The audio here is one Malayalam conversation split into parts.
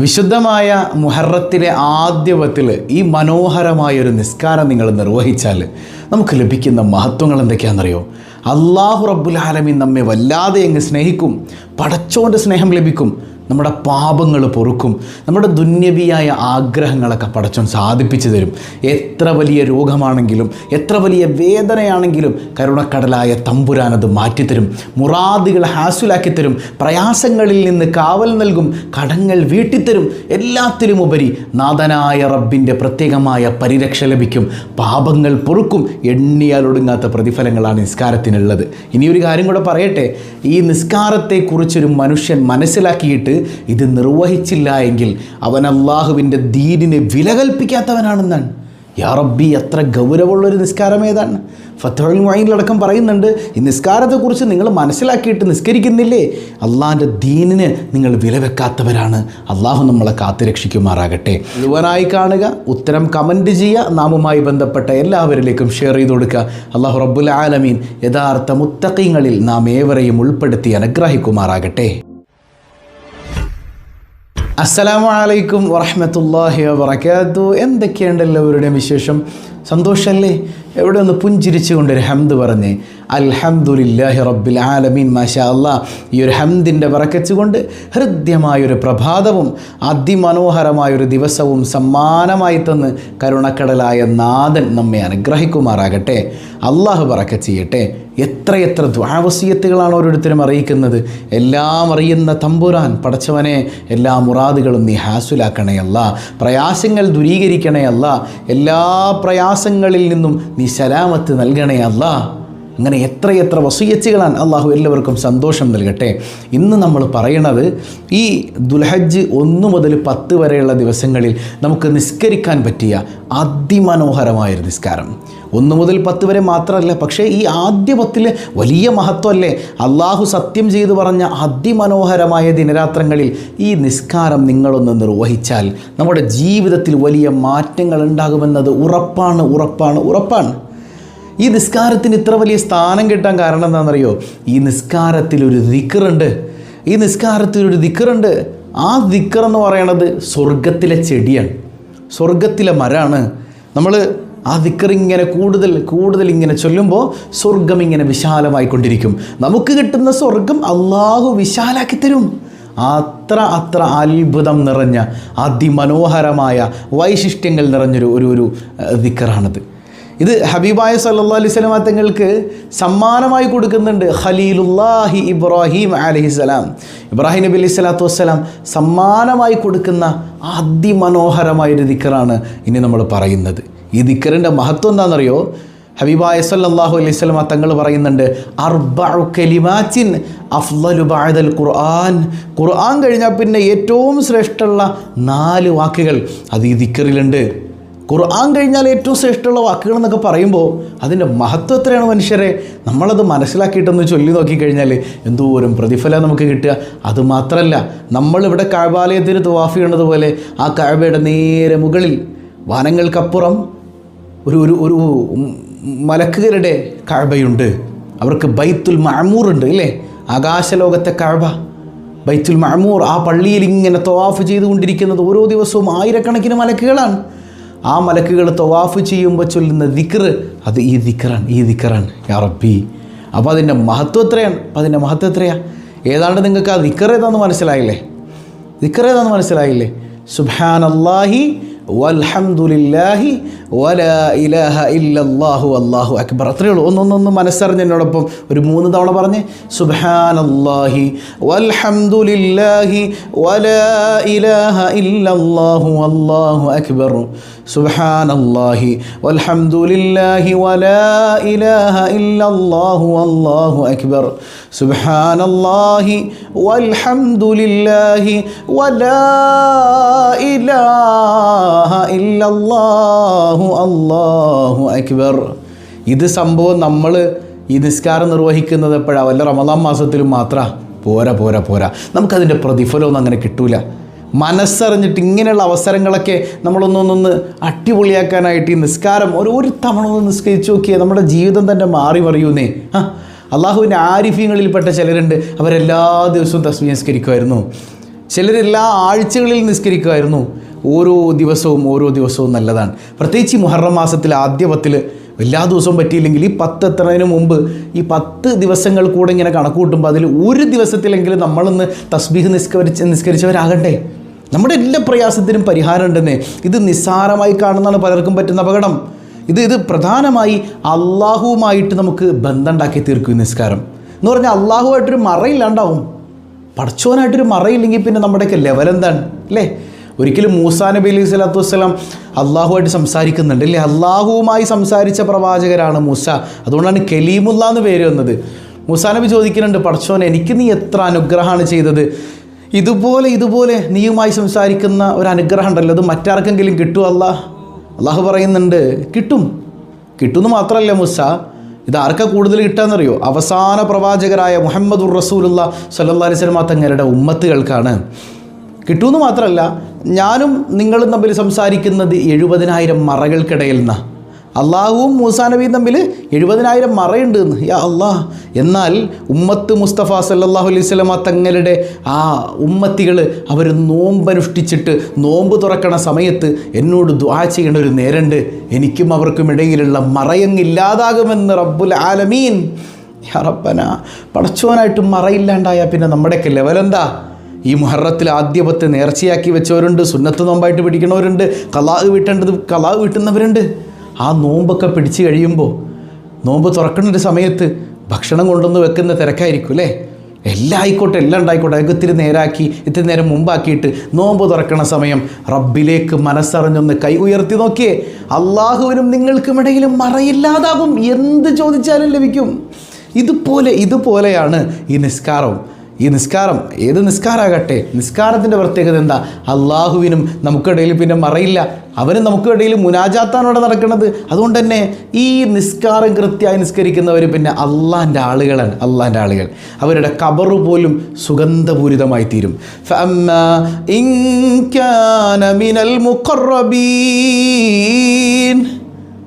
വിശുദ്ധമായ മുഹറത്തിലെ ആദ്യവത്തിൽ ഈ മനോഹരമായൊരു നിസ്കാരം നിങ്ങൾ നിർവഹിച്ചാൽ നമുക്ക് ലഭിക്കുന്ന മഹത്വങ്ങൾ എന്തൊക്കെയാണെന്നറിയോ? അള്ളാഹു റബ്ബുൽ ആലമീൻ നമ്മെ വല്ലാതെ അങ്ങ് സ്നേഹിക്കും പടച്ചോന്റെ സ്നേഹം ലഭിക്കും. നമ്മുടെ പാപങ്ങൾ പൊറുക്കും. നമ്മുടെ ദുന്യവിയായ ആഗ്രഹങ്ങളൊക്കെ പടച്ചോൻ സാധിപ്പിച്ചു തരും. എത്ര വലിയ രോഗമാണെങ്കിലും എത്ര വലിയ വേദനയാണെങ്കിലും കരുണക്കടലായ തമ്പുരാനത് മാറ്റിത്തരും. മുറാദികൾ ഹാസുലാക്കി തരും പ്രയാസങ്ങളിൽ നിന്ന് കാവൽ നൽകും. കടങ്ങൾ വീട്ടിത്തരും. എല്ലാത്തിലും ഉപരി നാഥനായ റബ്ബിന്റെ പ്രത്യേകമായ പരിരക്ഷ ലഭിക്കും. പാപങ്ങൾ പൊറുക്കും. എണ്ണിയാലൊടുങ്ങാത്ത പ്രതിഫലങ്ങളാണ് നിസ്കാരത്തിനുള്ളത്. ഇനിയൊരു കാര്യം കൂടെ പറയട്ടെ. ഈ നിസ്കാരത്തെക്കുറിച്ചൊരു മനുഷ്യൻ മനസ്സിലാക്കിയിട്ട് ഇത് നിർവഹിച്ചില്ല എങ്കിൽ അവൻ അള്ളാഹുവിന്റെ ദീനിനെ വില കൽപ്പിക്കാത്തവനാണെന്നാണ് യാ റബ്ബി എത്ര ഗൗരവമുള്ളൊരു നിസ്കാരം ഏതാണ്? ഫത്തുൽ മൊയിലടക്കം പറയുന്നുണ്ട് ഈ നിസ്കാരത്തെക്കുറിച്ച് നിങ്ങൾ മനസ്സിലാക്കിയിട്ട് നിസ്കരിക്കുന്നില്ലേ? അള്ളാഹിന്റെ ദീനിന് നിങ്ങൾ വിലവെക്കാത്തവരാണ്. അള്ളാഹു നമ്മളെ കാത്തുരക്ഷിക്കുമാറാകട്ടെ മുഴുവനായി കാണുക ഉത്തരം കമന്റ് ചെയ്യുക നാമുമായി ബന്ധപ്പെട്ട എല്ലാവരിലേക്കും ഷെയർ ചെയ്ത് കൊടുക്കുക. അള്ളാഹു റബ്ബുൽ ആലമീൻ യഥാർത്ഥ മുത്തക്കീങ്ങളിൽ നാം ഏവരെയും ഉൾപ്പെടുത്തി അനുഗ്രഹിക്കുമാറാകട്ടെ. അസ്സലാമു അലൈക്കും വറഹമത്തല്ലാഹി വബർക്കാത്തു എന്തൊക്കെയുണ്ട് എല്ലാവരുടെയും വിശേഷം? സന്തോഷമല്ലേ എവിടെ ഒന്ന് പുഞ്ചിരിച്ചുകൊണ്ട് ഒരു ഹംദ് പറഞ്ഞ് അൽഹംദുലില്ലാഹി റബ്ബിൽ ആലമീൻ മാഷാ അല്ലാ ഈ ഒരു ഹംദിന്റെ വറക്കച്ചുകൊണ്ട് ഹൃദ്യമായൊരു പ്രഭാതവും അതിമനോഹരമായൊരു ദിവസവും സമ്മാനമായി തന്ന് കരുണക്കടലായ നാഥൻ നമ്മെ അനുഗ്രഹിക്കുമാറാകട്ടെ. അള്ളാഹു പറക്ക ചെയ്യട്ടെ. എത്രയെത്ര ദ്വാവസീയത്തുകളാണ് ഓരോരുത്തരും അറിയിക്കുന്നത്. എല്ലാം അറിയുന്ന തമ്പുരാൻ പടച്ചവനെ എല്ലാ മുറാദുകളും നീ ഹാസുലാക്കണേ അല്ല. പ്രയാസങ്ങൾ ദൂരീകരിക്കണേ അല്ല. എല്ലാ പ്രയാസങ്ങളിൽ നിന്നും നീ സലാമത്ത് നൽകണേ അല്ല. അങ്ങനെ എത്രയെത്ര വസൂയച്ചുകളാണ് അള്ളാഹു എല്ലാവർക്കും സന്തോഷം നൽകട്ടെ. ഇന്ന് നമ്മൾ പറയണത് ഈ ദുൽഹജ്ജ് ഒന്ന് മുതൽ പത്ത് വരെയുള്ള ദിവസങ്ങളിൽ നമുക്ക് നിസ്കരിക്കാൻ പറ്റിയ അതിമനോഹരമായൊരു നിസ്കാരം. ഒന്ന് മുതൽ പത്ത് വരെ മാത്രമല്ല. പക്ഷേ ഈ ആദ്യ പത്തിൽ വലിയ മഹത്വമല്ലേ അള്ളാഹു സത്യം ചെയ്തു പറഞ്ഞ അതിമനോഹരമായ ദിനരാത്രങ്ങളിൽ ഈ നിസ്കാരം നിങ്ങളൊന്ന് നിർവഹിച്ചാൽ നമ്മുടെ ജീവിതത്തിൽ വലിയ മാറ്റങ്ങൾ ഉണ്ടാകുമെന്നത് ഉറപ്പാണ് ഉറപ്പാണ് ഉറപ്പാണ്. ഈ നിസ്കാരത്തിന് ഇത്ര വലിയ സ്ഥാനം കിട്ടാൻ കാരണം എന്താണെന്നറിയോ? ഈ നിസ്കാരത്തിൽ ഒരു ദിക്കറുണ്ട് ഈ നിസ്കാരത്തിൽ ഒരു ദിക്കറുണ്ട് ആ ദിക്കർ എന്ന് പറയണത് സ്വർഗത്തിലെ ചെടിയാണ്. സ്വർഗത്തിലെ മരമാണ് നമ്മൾ ആ ദിക്കർ ഇങ്ങനെ കൂടുതൽ കൂടുതൽ ഇങ്ങനെ ചൊല്ലുമ്പോൾ സ്വർഗം ഇങ്ങനെ വിശാലമായിക്കൊണ്ടിരിക്കും. നമുക്ക് കിട്ടുന്ന സ്വർഗം അള്ളാഹു വിശാലാക്കി തരും. അത്ര അത്ര അത്ഭുതം നിറഞ്ഞ അതിമനോഹരമായ വൈശിഷ്ട്യങ്ങൾ നിറഞ്ഞൊരു ഒരു ഒരു ദിക്കറാണത്. ഇത് ഹബീബായ സല്ലാ അലൈഹി സ്വലാം തങ്ങൾക്ക് സമ്മാനമായി കൊടുക്കുന്നുണ്ട്. ഖലീലുല്ലാഹി ഇബ്രാഹിം അലഹിസ്സലാം ഇബ്രാഹിം നബി അലൈഹി സ്വലാത്തു വസ്സലാം സമ്മാനമായി കൊടുക്കുന്ന അതിമനോഹരമായൊരു ദിക്കറാണ് ഇനി നമ്മൾ പറയുന്നത്. ഈ ദിക്കറിന്റെ മഹത്വം എന്താണെന്നറിയോ? സല്ലല്ലാഹു അലൈഹി സ്വലമ തങ്ങൾ പറയുന്നുണ്ട് അഫ്ളലു ബഅദൽ ഖുർആൻ. ഖുർആൻ കഴിഞ്ഞാൽ പിന്നെ ഏറ്റവും ശ്രേഷ്ഠമുള്ള നാല് വാക്കുകൾ അത് ഈ ദിക്കറിലുണ്ട്. ഖുർആൻ കഴിഞ്ഞാൽ ഏറ്റവും ശ്രേഷ്ഠമുള്ള വാക്കുകൾ എന്നൊക്കെ പറയുമ്പോൾ അതിന്റെ മഹത്വം എത്രയാണ് മനുഷ്യരെ? നമ്മളത് മനസ്സിലാക്കിയിട്ടൊന്ന് ചൊല്ലി നോക്കിക്കഴിഞ്ഞാൽ എന്തോരം പ്രതിഫലം നമുക്ക് കിട്ടുക. അതുമാത്രമല്ല നമ്മളിവിടെ കാഴ്ബാലയത്തിന് തുവാഫ് ചെയ്യണതുപോലെ ആ കാഴ്ബയുടെ നേരെ മുകളിൽ വനങ്ങൾക്കപ്പുറം ഒരു ഒരു ഒരു മലക്കുകളുടെ കഴബയുണ്ട്. അവർക്ക് ബൈത്തുൽ മഴമൂറുണ്ട് ഇല്ലേ? ആകാശലോകത്തെ കഴബ. ബൈത്തുൽ മഴമൂർ ആ പള്ളിയിൽ ഇങ്ങനെ തവാഫ് ചെയ്തുകൊണ്ടിരിക്കുന്നത് ഓരോ ദിവസവും ആയിരക്കണക്കിന് മലക്കുകളാണ്. ആ മലക്കുകൾ തവാഫ് ചെയ്യുമ്പോൾ ചൊല്ലുന്ന ദിക്ർ അത് ഈ ദിക്കറാണ് ഈ ദിക്കറാണ് യാ റബ്ബി. അപ്പോൾ അതിന്റെ മഹത്വം എത്രയാണ്? അപ്പോൾ അതിന്റെ മഹത്വം എത്രയാണ് ഏതാണ്ട് നിങ്ങൾക്ക് ആ ദിക്ർ ഏതാണെന്ന് മനസ്സിലായില്ലേ? ദിക്ർ ഏതാണെന്ന് മനസ്സിലായില്ലേ? സുബാൻ അള്ളാഹി വൽഹംദുലില്ലാഹി വലാ ഇലാഹ ഇല്ലല്ലാഹു അല്ലാഹു അക്ബർ. അത്രയേ ഉള്ളൂ. ഒന്നൊന്നൊന്ന് മനസ്സറിഞ്ഞ് എന്നോടൊപ്പം ഒരു മൂന്ന് തവണ പറഞ്ഞ് സുബ്ഹാനല്ലാഹി വൽഹംദുലില്ലാഹി വലാ ഇലാഹ ഇല്ലല്ലാഹു അല്ലാഹു അക്ബർ. സുബ്ഹാനല്ലാഹി വൽഹംദുലില്ലാഹി വലാ ഇലാഹ ഇല്ലല്ലാഹു അല്ലാഹു അക്ബർ. സുബ്ഹാനല്ലാഹി വൽഹംദുലില്ലാഹി വലാ ഇലാഹ ഇല്ലല്ലാഹു അല്ലാഹു അക്ബർ. ഇത് സംഭവം നമ്മൾ ഈ നിസ്കാരം നിർവഹിക്കുന്നത് എപ്പോഴാണ് വല്ല റമദാൻ മാസത്തിലും മാത്രമാണ് പോരാ പോരാ പോരാ. നമുക്കതിന്റെ പ്രതിഫലമൊന്നും അങ്ങനെ കിട്ടൂല. മനസ്സറിഞ്ഞിട്ട് ഇങ്ങനെയുള്ള അവസരങ്ങളൊക്കെ നമ്മളൊന്നൊന്നൊന്ന് അടിപൊളിയാക്കാനായിട്ട് ഈ നിസ്കാരം ഒരു ഒരു തവണ ഒന്ന് നിസ്കരിച്ചു നോക്കിയാൽ നമ്മുടെ ജീവിതം തന്നെ മാറി മറിയൂന്നേ. ആ അള്ളാഹുവിന്റെ ആരിഫ്യങ്ങളിൽപ്പെട്ട ചിലരുണ്ട്. അവരെല്ലാ ദിവസവും തസ്മീ നിസ്കരിക്കുമായിരുന്നു. ചിലരെല്ലാ ആഴ്ചകളിൽ നിസ്കരിക്കുമായിരുന്നു. ഓരോ ദിവസവും ഓരോ ദിവസവും നല്ലതാണ്. പ്രത്യേകിച്ച് മുഹറം മാസത്തിൽ ആദ്യ പത്തിൽ എല്ലാ ദിവസവും പറ്റിയില്ലെങ്കിൽ ഈ പത്ത് എത്തുന്നതിന് മുമ്പ് ഈ പത്ത് ദിവസങ്ങൾ കൂടെ ഇങ്ങനെ കണക്ക് കൂട്ടുമ്പോൾ അതിൽ ഒരു ദിവസത്തിലെങ്കിലും നമ്മളിന്ന് തസ്ബീഹ് നിസ്കരിച്ച് നിസ്കരിച്ചവരാകട്ടെ നമ്മുടെ എല്ലാ പ്രയാസത്തിനും പരിഹാരം ഉണ്ടെന്നേ ഇത് നിസ്സാരമായി കാണുന്നതാണ് പലർക്കും പറ്റുന്ന അപകടം. ഇത് ഇത് പ്രധാനമായി അള്ളാഹുവുമായിട്ട് നമുക്ക് ബന്ധം ഉണ്ടാക്കി തീർക്കും നിസ്കാരം. എന്ന് പറഞ്ഞാൽ അള്ളാഹുവായിട്ടൊരു മറയില്ലാണ്ടാവും. പഠിച്ചവനായിട്ടൊരു മറയില്ലെങ്കിൽ പിന്നെ നമ്മുടെയൊക്കെ ലെവൽ എന്താണ്? അല്ലേ? ഒരിക്കലും മൂസാ നബി അലൈഹി സ്വലാത്തു വസ്സലാം അള്ളാഹുമായിട്ട് സംസാരിക്കുന്നുണ്ട് അല്ലേ? അള്ളാഹുവുമായി സംസാരിച്ച പ്രവാചകരാണ് മൂസ. അതുകൊണ്ടാണ് കലീമുല്ല എന്ന് പേര് വന്നത്. മൂസാ നബി ചോദിക്കുന്നുണ്ട് പടച്ചോൻ എനിക്ക് നീ എത്ര അനുഗ്രഹമാണ് ചെയ്തത്? ഇതുപോലെ ഇതുപോലെ നീയുമായി സംസാരിക്കുന്ന ഒരു അനുഗ്രഹം ഉണ്ടല്ലോ. അത് മറ്റാർക്കെങ്കിലും കിട്ടുമോ അല്ലാ അള്ളാഹു പറയുന്നുണ്ട് കിട്ടും. കിട്ടുമെന്ന് മാത്രമല്ല മുസ ഇത് ആർക്കാ കൂടുതൽ കിട്ടാന്നറിയോ? അവസാന പ്രവാചകരായ മുഹമ്മദുർ റസൂലുള്ള സല്ലാ അലൈഹി സ്വലമ തങ്ങളുടെ ഉമ്മത്തുകൾക്കാണ്. കിട്ടുമെന്ന് മാത്രമല്ല ഞാനും നിങ്ങളും തമ്മിൽ സംസാരിക്കുന്നത് എഴുപതിനായിരം മറകൾക്കിടയിൽ നിന്നാണ് അള്ളാഹുവും മൂസാ നബിയും തമ്മിൽ എഴുപതിനായിരം മറയുണ്ട് എന്ന് യാ അള്ളാഹ് എന്നാൽ ഉമ്മത്ത് മുസ്തഫ സല്ലാഹു അലൈഹി സ്വലമ തങ്ങളുടെ ആ ഉമ്മത്തികൾ അവർ നോമ്പനുഷ്ഠിച്ചിട്ട് നോമ്പ് തുറക്കണ സമയത്ത് എന്നോട് ദ്വാ ചെയ്യണ ഒരു നേരണ്ട്. എനിക്കും അവർക്കും ഇടയിലുള്ള മറയങ്ങില്ലാതാകുമെന്ന് റബ്ബുൽ ആലമീൻ. റബ്ബന പടച്ചോനായിട്ട് മറയില്ലാണ്ടായാൽ പിന്നെ നമ്മുടെയൊക്കെ ലെവലെന്താ ഈ മുഹറത്തിൽ ആദ്യ പത്ത് നേർച്ചയാക്കി വെച്ചവരുണ്ട് സുന്നത്ത് നോമ്പായിട്ട് പിടിക്കണവരുണ്ട് കലാഹ് വീട്ടേണ്ടത് കലാഹ് വീട്ടുന്നവരുണ്ട്. ആ നോമ്പൊക്കെ പിടിച്ചു കഴിയുമ്പോൾ നോമ്പ് തുറക്കുന്ന ഒരു സമയത്ത് ഭക്ഷണം കൊണ്ടുവന്ന് വെക്കുന്ന തിരക്കായിരിക്കും അല്ലേ? എല്ലാം ആയിക്കോട്ടെ എല്ലാം ഉണ്ടായിക്കോട്ടെ അതൊക്കെ ഇത്തിരി നേരാക്കി ഇത്തിരി നേരം മുമ്പാക്കിയിട്ട് നോമ്പ് തുറക്കണ സമയം റബ്ബിലേക്ക് മനസ്സറിഞ്ഞൊന്ന് കൈ ഉയർത്തി നോക്കിയേ അള്ളാഹുവിനും നിങ്ങൾക്കുമിടയിലും മറയില്ലാതാകും. എന്ത് ചോദിച്ചാലും ലഭിക്കും. ഇതുപോലെ ഇതുപോലെയാണ് ഈ നിസ്കാരം ഈ നിസ്കാരം ഏത് നിസ്കാരാകട്ടെ? നിസ്കാരത്തിന്റെ പ്രത്യേകത എന്താ? അള്ളാഹുവിനും നമുക്കിടയിൽ പിന്നെ മറയില്ല. അവനും നമുക്കിടയിൽ മുനാജാത്താനോടെ നടക്കുന്നത്. അതുകൊണ്ട് തന്നെ ഈ നിസ്കാരം കൃത്യമായി നിസ്കരിക്കുന്നവർ പിന്നെ അള്ളാന്റെ ആളുകളാണ്. അള്ളാന്റെ ആളുകൾ. അവരുടെ കബറ് പോലും സുഗന്ധപൂരിതമായി തീരും.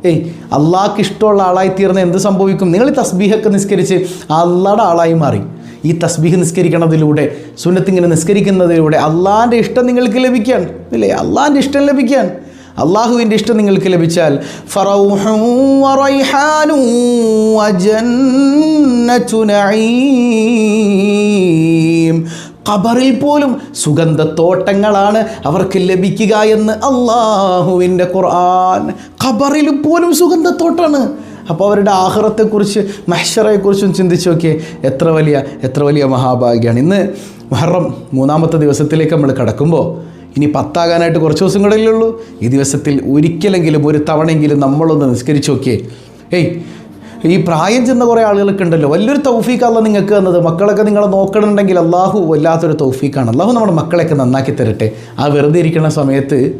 ഏയ് അള്ളാഹ്ക്ക് ഇഷ്ടമുള്ള ആളായി തീർന്ന എന്ത് സംഭവിക്കും? നിങ്ങൾ ഈ തസ്ബീഹൊക്കെ നിസ്കരിച്ച് അള്ളാടെ ആളായി മാറി. ഈ തസ്ബീഹ് നിസ്കരിക്കണതിലൂടെ സുന്നത്തിങ്ങനെ നിസ്കരിക്കുന്നതിലൂടെ അള്ളാഹിന്റെ ഇഷ്ടം നിങ്ങൾക്ക് ലഭിക്കാൻ ഇല്ലേ? അള്ളാഹിന്റെ ഇഷ്ടം ലഭിക്കാൻ. അള്ളാഹുവിന്റെ ഇഷ്ടം നിങ്ങൾക്ക് ലഭിച്ചാൽ ഖബറിൽ പോലും സുഗന്ധത്തോട്ടങ്ങളാണ് അവർക്ക് ലഭിക്കുക എന്ന് അള്ളാഹുവിന്റെ ഖുർആൻ. ഖബറിൽ പോലും സുഗന്ധത്തോട്ടാണ്. അപ്പോൾ അവരുടെ ആഹ്റത്തെക്കുറിച്ച് മഹ്ഷറയെക്കുറിച്ചും ചിന്തിച്ച് നോക്കിയേ എത്ര വലിയ എത്ര വലിയ മഹാഭാഗ്യമാണ് ഇന്ന് മുഹറം മൂന്നാമത്തെ ദിവസത്തിലേക്ക് നമ്മൾ കടക്കുമ്പോൾ ഇനി പത്താകാനായിട്ട് കുറച്ച് ദിവസം കൂടെ ഈ ദിവസത്തിൽ ഒരിക്കലെങ്കിലും ഒരു തവണയെങ്കിലും നമ്മളൊന്ന് നിസ്കരിച്ചു നോക്കിയേ. ഏയ് ഈ പ്രായം ചെന്ന കുറേ ആളുകളൊക്കെ ഉണ്ടല്ലോ. വലിയൊരു തൗഫീഖല്ല നിങ്ങൾക്ക് തന്നത്. മക്കളൊക്കെ നിങ്ങളെ നോക്കണമെന്നുണ്ടെങ്കിൽ അള്ളാഹു വല്ലാത്തൊരു തൗഫീഖാണ്. അള്ളാഹു നമ്മുടെ മക്കളെയൊക്കെ നന്നാക്കി തരട്ടെ. ആ വെറുതെ ഇരിക്കുന്ന സമയത്ത്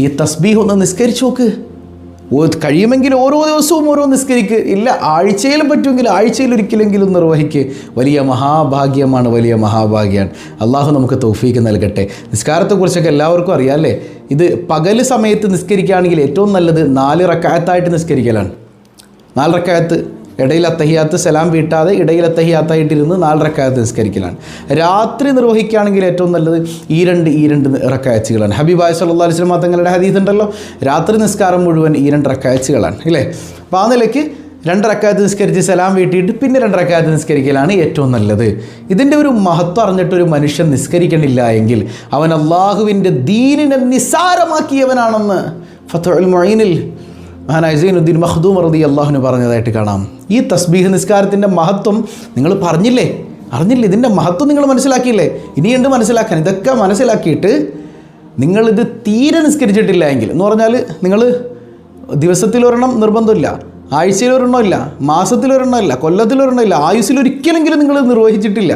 ഈ തസ്ബീഹ് ഒന്ന് നിസ്കരിച്ചു നോക്ക്. കഴിയുമെങ്കിൽ ഓരോ ദിവസവും ഓരോ നിസ്കരിക്ക്. ഇല്ല ആഴ്ചയിൽ പറ്റുമെങ്കിൽ ആഴ്ചയിൽ ഒരിക്കലെങ്കിലും നിർവഹിക്ക്. വലിയ മഹാഭാഗ്യമാണ് വലിയ മഹാഭാഗ്യമാണ് അള്ളാഹു നമുക്ക് തൗഫീക്ക് നൽകട്ടെ. നിസ്കാരത്തെക്കുറിച്ചൊക്കെ എല്ലാവർക്കും അറിയാം അല്ലേ? ഇത് പകൽ സമയത്ത് നിസ്കരിക്കുകയാണെങ്കിൽ ഏറ്റവും നല്ലത് നാല് റക്കായത്തായിട്ട് നിസ്കരിക്കലാണ്. നാല് റക്കായത്ത് ഇടയിൽ അത്തഹിയാത്ത് സലാം വീട്ടാതെ ഇടയിൽ അത്തഹിയാത്തായിട്ടിരുന്ന് നാല് റക്കായത്ത് നിസ്കരിക്കലാണ്. രാത്രി നിർവഹിക്കുകയാണെങ്കിൽ ഏറ്റവും നല്ലത് ഈ രണ്ട് ഈ രണ്ട് റക്കായച്ചുകളാണ് ഹബീബായ് സല്ലാ അലൈഹി സ്വലം തങ്ങളുടെ ഹദീസ് ഉണ്ടല്ലോ? രാത്രി നിസ്കാരം മുഴുവൻ ഈ രണ്ട് റക്കായച്ചുകളാണ് ഇല്ലേ? അപ്പോൾ ആ നിലയ്ക്ക് രണ്ട് റക്കായത്ത് നിസ്കരിച്ച് സലാം വീട്ടിയിട്ട് പിന്നെ രണ്ട് റക്കായത്ത് നിസ്കരിക്കലാണ് ഏറ്റവും നല്ലത്. ഇതിന്റെ ഒരു മഹത്വം അറിഞ്ഞിട്ടൊരു മനുഷ്യൻ നിസ്കരിക്കണില്ല എങ്കിൽ അവൻ അള്ളാഹുവിന്റെ ദീനിനെ നിസ്സാരമാക്കിയവനാണെന്ന്. ഫത്തുൽ മൊയ്നിൽ മഹാനായ സൈനുദ്ദീൻ മഖ്ദൂം റതി അള്ളാഹുന് പറഞ്ഞതായിട്ട് കാണാം. ഈ തസ്ബീഹ് നിസ്കാരത്തിന്റെ മഹത്വം നിങ്ങൾ പറഞ്ഞില്ലേ? അറിഞ്ഞില്ലേ? ഇതിന്റെ മഹത്വം നിങ്ങൾ മനസ്സിലാക്കിയില്ലേ? ഇനിയുണ്ട് മനസ്സിലാക്കാൻ? ഇതൊക്കെ മനസ്സിലാക്കിയിട്ട് നിങ്ങളിത് തീരെ നിസ്കരിച്ചിട്ടില്ല എങ്കിൽ എന്ന് പറഞ്ഞാൽ നിങ്ങൾ ദിവസത്തിലൊരെണ്ണം നിർബന്ധമില്ല. ആഴ്ചയിലൊരെണ്ണമില്ല മാസത്തിലൊരെണ്ണമില്ല കൊല്ലത്തിലൊരെണ്ണമില്ല ആയുസ്സിൽ ഒരിക്കലെങ്കിലും നിങ്ങൾ നിർവഹിച്ചിട്ടില്ല.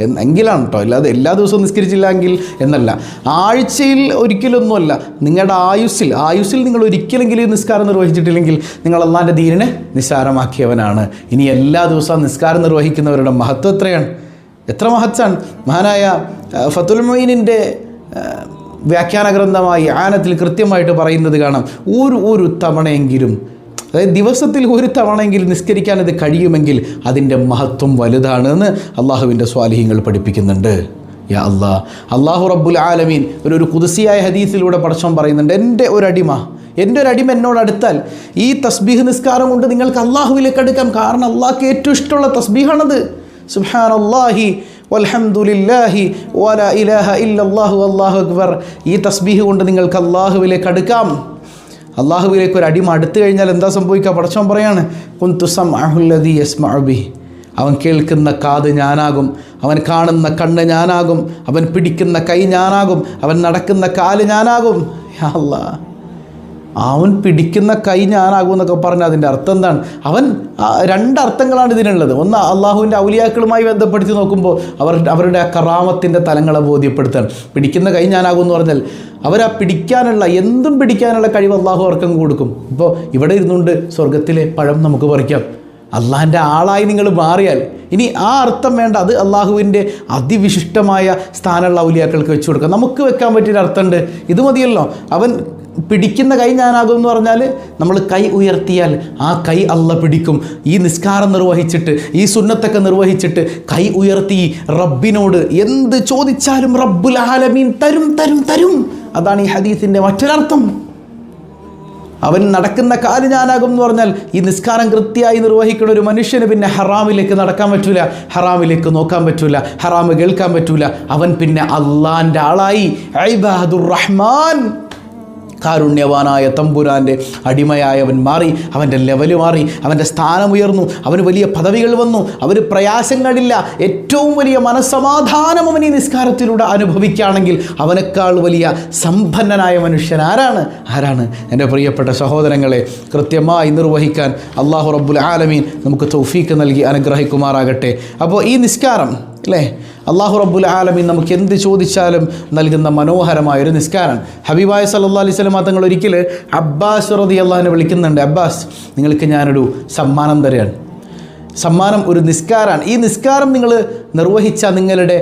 എന്നെങ്കിലാണ് കേട്ടോ അല്ലാതെ എല്ലാ ദിവസവും നിസ്കരിച്ചില്ലെങ്കിൽ എന്നല്ല. ആഴ്ചയിൽ ഒരിക്കലൊന്നുമല്ല. നിങ്ങളുടെ ആയുസ്സിൽ ആയുസ്സിൽ നിങ്ങൾ ഒരിക്കലെങ്കിലും നിസ്കാരം നിർവഹിച്ചിട്ടില്ലെങ്കിൽ നിങ്ങൾ അള്ളാന്റെ ദീനിനെ നിസ്സാരമാക്കിയവനാണ്. ഇനി എല്ലാ ദിവസവും നിസ്കാരം നിർവഹിക്കുന്നവരുടെ മഹത്വം എത്രയാണ്? എത്ര മഹത്സാണ് മഹാനായ ഫത്തുൽ മൊയ്നിന്റെ വ്യാഖ്യാന ഗ്രന്ഥമായി ആനത്തിൽ കൃത്യമായിട്ട് പറയുന്നത് കാണാം. ഒരു ഒരു തവണയെങ്കിലും അതായത് ദിവസത്തിൽ ഒരു തവണയെങ്കിലും നിസ്കരിക്കാൻ ഇത് കഴിയുമെങ്കിൽ അതിന്റെ മഹത്വം വലുതാണെന്ന് അള്ളാഹുവിന്റെ സ്വാലിഹ്യങ്ങൾ പഠിപ്പിക്കുന്നുണ്ട്. യാ അള്ളാ അള്ളാഹു റബ്ബുൽ ആലമീൻ ഒരു ഒരു കുതിസിയായ ഹദീസിലൂടെ പടച്ചോൻ പറയുന്നുണ്ട് എന്റെ ഒരടിമ എന്റെ ഒരു അടിമ എന്നോട് അടുത്താൽ ഈ തസ്ബീഹ് നിസ്കാരം കൊണ്ട് നിങ്ങൾക്ക് അള്ളാഹുവിലേക്ക് അടുക്കാം. കാരണം അള്ളാഹ്ക്ക് ഏറ്റവും ഇഷ്ടമുള്ള തസ്ബീഹാണത്. സുഹാൻ അള്ളാഹി വൽഹംദുലില്ലാഹി വല ഇലാഹ ഇല്ലല്ലാഹു അള്ളാഹു അക്ബർ. ഈ തസ്ബീഹ് കൊണ്ട് നിങ്ങൾക്ക് അള്ളാഹുവിലേക്ക് അടുക്കാം. അള്ളാഹുവിലേക്ക് ഒരു അടിമ അടുത്തു കഴിഞ്ഞാൽ എന്താ സംഭവിക്കുക? പടച്ചോൻ പറയാണ് കുന്തുസം അഹുല്ലദി യസ്മഅബി അവൻ കേൾക്കുന്ന കാത് ഞാനാകും അവൻ കാണുന്ന കണ്ണ് ഞാനാകും അവൻ പിടിക്കുന്ന കൈ ഞാനാകും അവൻ നടക്കുന്ന കാൽ ഞാനാകും. അല്ലാ അവൻ പിടിക്കുന്ന കൈ ഞാനാകും എന്നൊക്കെ പറഞ്ഞ അതിന്റെ അർത്ഥം എന്താണ്? അവൻ രണ്ട് രണ്ടർത്ഥങ്ങളാണ് ഇതിനുള്ളത് ഒന്ന് അള്ളാഹുവിന്റെ ഔലിയാക്കളുമായി ബന്ധപ്പെടുത്തി നോക്കുമ്പോൾ അവർ അവരുടെ ആ കറാമത്തിന്റെ തലങ്ങളെ ബോധ്യപ്പെടുത്താണ് പിടിക്കുന്ന കൈ ഞാനാകും എന്ന് പറഞ്ഞാൽ അവരാ പിടിക്കാനുള്ള എന്തും പിടിക്കാനുള്ള കഴിവ് അള്ളാഹു അവർക്കും കൊടുക്കും. ഇപ്പോൾ ഇവിടെ ഇരുന്നുകൊണ്ട് സ്വർഗത്തിലെ പഴം നമുക്ക് പറിക്കാം. അള്ളാഹിന്റെ ആളായി നിങ്ങൾ മാറിയാൽ ഇനി ആ അർത്ഥം വേണ്ട. അത് അള്ളാഹുവിന്റെ അതിവിശിഷ്ടമായ സ്ഥാനമുള്ള ഔലിയാക്കൾക്ക് വെച്ചു കൊടുക്കാം. നമുക്ക് വെക്കാൻ പറ്റിയൊരു അർത്ഥമുണ്ട് ഇത് മതിയല്ലോ. അവൻ പിടിക്കുന്ന കൈ ഞാനാകും എന്ന് പറഞ്ഞാൽ നമ്മൾ കൈ ഉയർത്തിയാൽ ആ കൈ അല്ല പിടിക്കും. ഈ നിസ്കാരം നിർവഹിച്ചിട്ട് ഈ സുന്നത്തൊക്കെ നിർവഹിച്ചിട്ട് കൈ ഉയർത്തി റബ്ബിനോട് എന്ത് ചോദിച്ചാലും റബ്ബുൽ ആലമീൻ തരും തരും തരും. അതാണ് ഈ ഹദീസിന്റെ മറ്റൊരർത്ഥം. അവൻ നടക്കുന്ന കാൽ ഞാനാകും എന്ന് പറഞ്ഞാൽ ഈ നിസ്കാരം കൃത്യമായി നിർവഹിക്കുന്ന ഒരു മനുഷ്യന് പിന്നെ ഹറാമിലേക്ക് നടക്കാൻ പറ്റൂല ഹറാമിലേക്ക് നോക്കാൻ പറ്റൂല ഹറാമ് കേൾക്കാൻ പറ്റൂല. അവൻ പിന്നെ അള്ളാന്റെ ആളായി. റഹ്മാൻ കാരുണ്യവാനായ തമ്പുരാന്റെ അടിമയായവൻ മാറി അവന്റെ ലെവൽ മാറി അവന്റെ സ്ഥാനമുയർന്നു അവന് വലിയ പദവികൾ വന്നു അവന് പ്രയാസങ്ങളില്ല. ഏറ്റവും വലിയ മനസ്സമാധാനം അവൻ ഈ നിസ്കാരത്തിലൂടെ അനുഭവിക്കുകയാണെങ്കിൽ അവനേക്കാൾ വലിയ സമ്പന്നനായ മനുഷ്യൻ ആരാണ്? ആരാണ്? എന്റെ പ്രിയപ്പെട്ട സഹോദരങ്ങളെ കൃത്യമായി നിർവഹിക്കാൻ അള്ളാഹു റബ്ബുൽ ആലമീൻ നമുക്ക് തൗഫീക്ക് നൽകി അനുഗ്രഹിക്കുമാറാകട്ടെ. അപ്പോൾ ഈ നിസ്കാരം അല്ലേ? അള്ളാഹു റബ്ബുൽ ആലമീൻ നമുക്ക് എന്ത് ചോദിച്ചാലും നൽകുന്ന മനോഹരമായ ഒരു നിസ്കാരം ഹബീബായ സല്ലാ അലൈഹി സ്വലം തങ്ങൾ ഒരിക്കൽ അബ്ബാസ് റതി അള്ളാഹിനെ വിളിക്കുന്നുണ്ട്. അബ്ബാസ് നിങ്ങൾക്ക് ഞാനൊരു സമ്മാനം തരാൻ. സമ്മാനം ഒരു നിസ്കാരമാണ് ഈ നിസ്കാരം നിങ്ങൾ നിർവഹിച്ച നിങ്ങളുടെ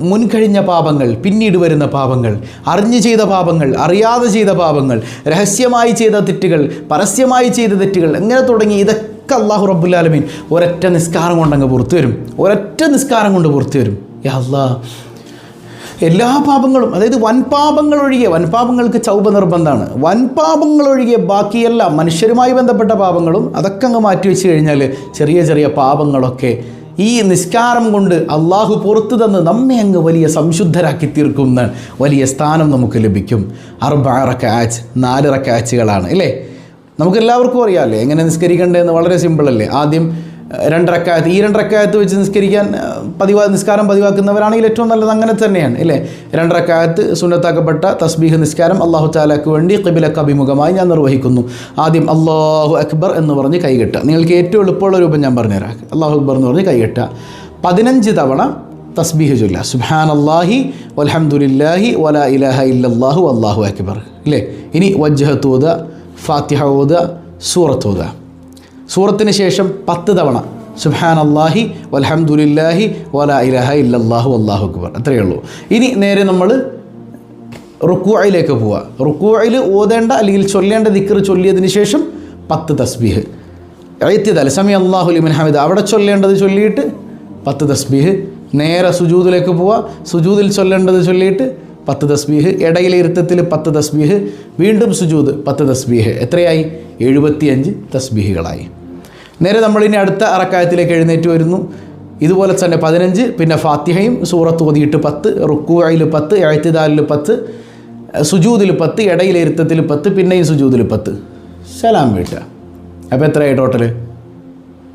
മുൻകഴിഞ്ഞ പാപങ്ങൾ പിന്നീട് വരുന്ന പാപങ്ങൾ അറിഞ്ഞു ചെയ്ത പാപങ്ങൾ അറിയാതെ ചെയ്ത പാപങ്ങൾ രഹസ്യമായി ചെയ്ത തെറ്റുകൾ പരസ്യമായി ചെയ്ത തെറ്റുകൾ എങ്ങനെ തുടങ്ങി ഇതൊക്കെ അള്ളാഹു റബ്ബുല്ലാലമീൻ ഒരൊറ്റ നിസ്കാരം കൊണ്ടങ്ങ് പുറത്തു വരും. ഒരൊറ്റ നിസ്കാരം കൊണ്ട് പുറത്തു വരും. യാ അല്ലാ എല്ലാ പാപങ്ങളും അതായത് വൻപാപങ്ങൾ ഒഴികെ വൻപാപങ്ങൾക്ക് ചൗപ നിർബന്ധമാണ്. വൻപാപങ്ങൾ ഒഴികെ ബാക്കിയെല്ലാം മനുഷ്യരുമായി ബന്ധപ്പെട്ട പാപങ്ങളും അതൊക്കെ അങ്ങ് മാറ്റി വെച്ച് കഴിഞ്ഞാൽ ചെറിയ ചെറിയ പാപങ്ങളൊക്കെ ഈ നിസ്കാരം കൊണ്ട് അള്ളാഹു പുറത്തു തന്ന് നമ്മെ അങ്ങ് വലിയ സംശുദ്ധരാക്കി തീർക്കുന്ന വലിയ സ്ഥാനം നമുക്ക് ലഭിക്കും. അറുപാറ കാച്ച് നാല് റക്കാച്ചുകളാണ് അല്ലേ? നമുക്കെല്ലാവർക്കും അറിയാമല്ലേ എങ്ങനെ നിസ്കരിക്കേണ്ടതെന്ന് വളരെ സിമ്പിളല്ലേ ആദ്യം രണ്ടരക്കായത്ത് ഈ രണ്ടരക്കായത്ത് വെച്ച് നിസ്കരിക്കാൻ പതിവാ നിസ്കാരം പതിവാക്കുന്നവരാണെങ്കിൽ ഏറ്റവും നല്ലത് അങ്ങനെ തന്നെയാണ് അല്ലേ? രണ്ടരക്കായത്ത് സുന്നത്താക്കപ്പെട്ട തസ്ബീഹ് നിസ്കാരം അള്ളാഹു താലാക്ക് വേണ്ടി കബിലക്ക് അഭിമുഖമായി ഞാൻ നിർവഹിക്കുന്നു. ആദ്യം അള്ളാഹു അക്ബർ എന്ന് പറഞ്ഞ് കൈകെട്ടുക നിങ്ങൾക്ക് ഏറ്റവും എളുപ്പമുള്ള രൂപം ഞാൻ പറഞ്ഞുതരാം. അള്ളാഹു അക്ബർ എന്ന് പറഞ്ഞ് കൈകെട്ടുക പതിനഞ്ച് തവണ തസ്ബീഹ് ചൊല്ല സുഹാൻ അള്ളാഹി വൽഹംദുലില്ലാഹി വല ഇലഹ ഇല്ലാഹു അള്ളാഹു അക്ബർ. അല്ലേ ഇനി വജ്ജഹത്ത് ഓതുക ഫാത്തിഹ സൂറത്ത് സൂറത്തിന് ശേഷം പത്ത് തവണ. സുഹാൻ അള്ളാഹി വൽഹംദുലില്ലാഹി വല ഇലഹ ഇല്ലാഹു അള്ളാഹു അക്ബർ. അത്രയേ ഉള്ളൂ. ഇനി നേരെ നമ്മൾ റുക്കുവായിലേക്ക് പോവുക റുക്കുവായിൽ ഓതേണ്ട അല്ലെങ്കിൽ ചൊല്ലേണ്ട ദിക്കർ ചൊല്ലിയതിന് ശേഷം പത്ത് തസ്ബീഹ്. എഴുത്തിയതല്ല സമയ അള്ളാഹു ലിമൻ ഹമിദ്. അവിടെ ചൊല്ലേണ്ടത് ചൊല്ലിയിട്ട് പത്ത് തസ്ബീഹ്. നേരെ സുജൂദിലേക്ക് പോവുക സുജൂദിൽ ചൊല്ലേണ്ടത് ചൊല്ലിയിട്ട് പത്ത് തസ്ബീഹ്. ഇടയിലെ ഇരുത്തത്തിൽ പത്ത് തസ്ബീഹ്. വീണ്ടും സുജൂദ് പത്ത് തസ്ബീഹ്. എത്രയായി? എഴുപത്തിയഞ്ച് തസ്ബീഹുകളായി. നേരെ നമ്മളിനി അടുത്ത അറക്കായത്തിലേക്ക് എഴുന്നേറ്റ് വരുന്നു. ഇതുപോലെ തന്നെ പതിനഞ്ച് പിന്നെ ഫാത്തിഹയും സൂറത്ത് ഓതിയിട്ട് പത്ത് റുക്കുവയിൽ പത്ത് എഴുത്തിദാലിൽ പത്ത് സുജൂതിൽ പത്ത് ഇടയിലെ ഇരുത്തത്തിൽ പത്ത് പിന്നെയും സുജൂതിൽ പത്ത്. സലാം വീട്ടുക. അപ്പോൾ എത്രയായി ടോട്ടൽ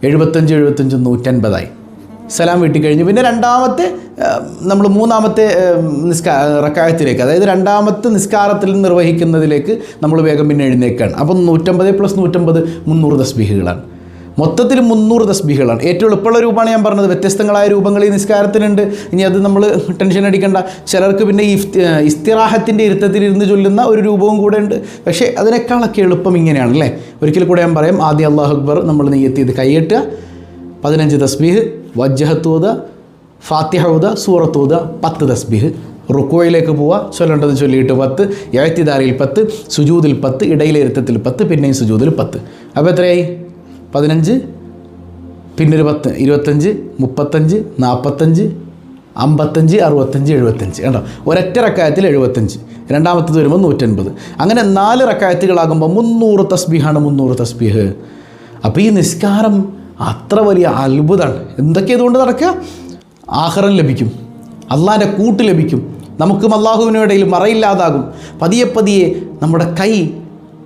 എഴുപത്തഞ്ച് എഴുപത്തഞ്ച് നൂറ്റൻപതായി. സലാം വീട്ടി കഴിഞ്ഞു. പിന്നെ രണ്ടാമത്തെ നമ്മൾ മൂന്നാമത്തെ നിസ്കാ റക്കായത്തിലേക്ക് അതായത് രണ്ടാമത്തെ നിസ്കാരത്തിൽ നിർവഹിക്കുന്നതിലേക്ക് നമ്മൾ വേഗം പിന്നെ എഴുന്നേക്കാണ്. അപ്പം നൂറ്റമ്പത് പ്ലസ് നൂറ്റമ്പത് മുന്നൂറ് തസ്ബീഹുകളാണ്. മൊത്തത്തിൽ മുന്നൂറ് തസ്ബീഹുകളാണ്. ഏറ്റവും എളുപ്പമുള്ള രൂപമാണ് ഞാൻ പറഞ്ഞത്. വ്യത്യസ്തങ്ങളായ രൂപങ്ങൾ ഈ നിസ്കാരത്തിനുണ്ട്. ഇനി അത് നമ്മൾ ടെൻഷൻ അടിക്കേണ്ട. ചിലർക്ക് പിന്നെ ഇസ്തിറാഹത്തിന്റെ ഇരുത്തത്തിൽ ഇരുന്ന് ചൊല്ലുന്ന ഒരു രൂപവും കൂടെ ഉണ്ട്. പക്ഷേ അതിനേക്കാളൊക്കെ എളുപ്പം ഇങ്ങനെയാണ് അല്ലേ? ഒരിക്കൽ കൂടെ ഞാൻ പറയാം. ആദ്യം അള്ളാഹു അക്ബർ നമ്മൾ നെയ്യത്തി ഇത് കൈയ്യെട്ടുക പതിനഞ്ച് തസ്ബീഹ് വജ്ജഹത്തൂത ഫാത്തിഹൂത സൂറത്തൂത പത്ത് തസ്ബീഹ്. റുക്കോയിലേക്ക് പോവുക. ചൊല്ലേണ്ടത് ചൊല്ലിയിട്ട് പത്ത്. എഴുത്തിദാരിയിൽ പത്ത് സുജൂതിൽ പത്ത് ഇടയിലെ ഇരുത്തത്തിൽ പത്ത് പിന്നെയും സുജൂതിൽ പത്ത്. അപ്പോൾ എത്രയായി? പതിനഞ്ച് പിന്നൊരു പത്ത് ഇരുപത്തഞ്ച് മുപ്പത്തഞ്ച് നാൽപ്പത്തഞ്ച് അമ്പത്തഞ്ച് അറുപത്തഞ്ച് എഴുപത്തഞ്ച്. കണ്ടോ? ഒരൊറ്റ റക്കായത്തിൽ എഴുപത്തഞ്ച്. രണ്ടാമത്തത് വരുമ്പോൾ നൂറ്റൻപത്. അങ്ങനെ നാല് റക്കായത്തുകളാകുമ്പോൾ മുന്നൂറ് തസ്ബീഹാണ് മുന്നൂറ് തസ്ബീഹ്. അപ്പോൾ ഈ നിസ്കാരം അത്ര വലിയ അത്ഭുതമാണ് എന്തൊക്കെ ഇതുകൊണ്ട് നടക്കുക? ആഹാരം ലഭിക്കും. അള്ളാന്റെ കൂട്ട് ലഭിക്കും. നമുക്കും അള്ളാഹുവിനും ഇടയിൽ മറയില്ലാതാകും. പതിയെ പതിയെ നമ്മുടെ കൈ